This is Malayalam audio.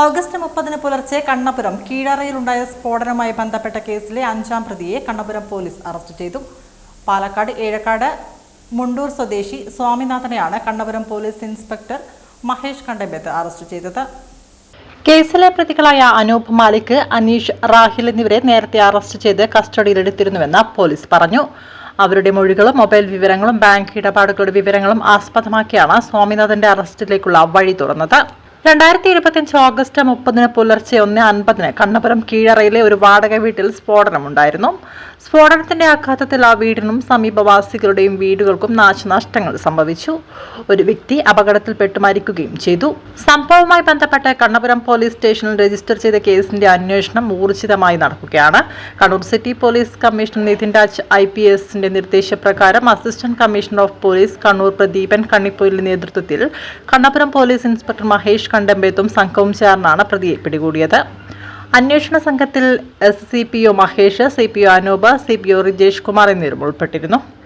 ഓഗസ്റ്റ് മുപ്പതിന് പുലർച്ചെ കണ്ണപുരം കീഴറയിലുണ്ടായ സ്ഫോടനവുമായി ബന്ധപ്പെട്ട കേസിലെ അഞ്ചാം പ്രതിയെ കണ്ണപുരം പോലീസ് അറസ്റ്റ് ചെയ്തു. പാലക്കാട് ഏഴക്കാട് മുണ്ടൂർ സ്വദേശി സ്വാമിനാഥനെയാണ് Kannapuram police inspector Mahesh Kandambath arrest ചെയ്തത്. കേസിലെ പ്രതികളായ അനൂപ് മാലിക് അനീഷ് റാഹിൽ എന്നിവരെ നേരത്തെ അറസ്റ്റ് ചെയ്ത് കസ്റ്റഡിയിലെടുത്തിരുന്നുവെന്ന് പോലീസ് പറഞ്ഞു. അവരുടെ മൊഴികളും മൊബൈൽ വിവരങ്ങളും ബാങ്ക് ഇടപാടുകളുടെ വിവരങ്ങളും ആസ്പദമാക്കിയാണ് സ്വാമിനാഥന്റെ അറസ്റ്റിലേക്കുള്ള വഴി തുറന്നത്. രണ്ടായിരത്തി ഇരുപത്തിയഞ്ച് ഓഗസ്റ്റ് മുപ്പതിന് പുലർച്ചെ ഒന്ന് അൻപതിന് കണ്ണപുരം കീഴറയിലെ ഒരു വാടക വീട്ടിൽ സ്ഫോടനമുണ്ടായിരുന്നു. സ്ഫോടനത്തിന്റെ ആഘാതത്തിൽ ആ വീടിനും സമീപവാസികളുടെയും വീടുകൾക്കും നാശനഷ്ടങ്ങൾ സംഭവിച്ചു. ഒരു വ്യക്തി അപകടത്തിൽപ്പെട്ട് മരിക്കുകയും ചെയ്തു. സംഭവവുമായി ബന്ധപ്പെട്ട് കണ്ണപുരം പോലീസ് സ്റ്റേഷനിൽ രജിസ്റ്റർ ചെയ്ത കേസിന്റെ അന്വേഷണം ഊർജിതമായി നടക്കുകയാണ്. Kannur city police commissioner Nithin Raj I P എസിന്റെ നിർദ്ദേശപ്രകാരം assistant commissioner of police Kannur Pradeepan കണ്ണിപ്പൊയിലിന്റെ നേതൃത്വത്തിൽ കണ്ണപുരം പോലീസ് ഇൻസ്പെക്ടർ മഹേഷ് കണ്ടമ്പേത്തും സംഘവും ചേർന്നാണ് പ്രതിയെ പിടികൂടിയത്. അന്വേഷണ സംഘത്തിൽ S C P O Mahesh C P O Anoop C P O Rijesh Kumar എന്നിവരും ഉൾപ്പെട്ടിരുന്നു.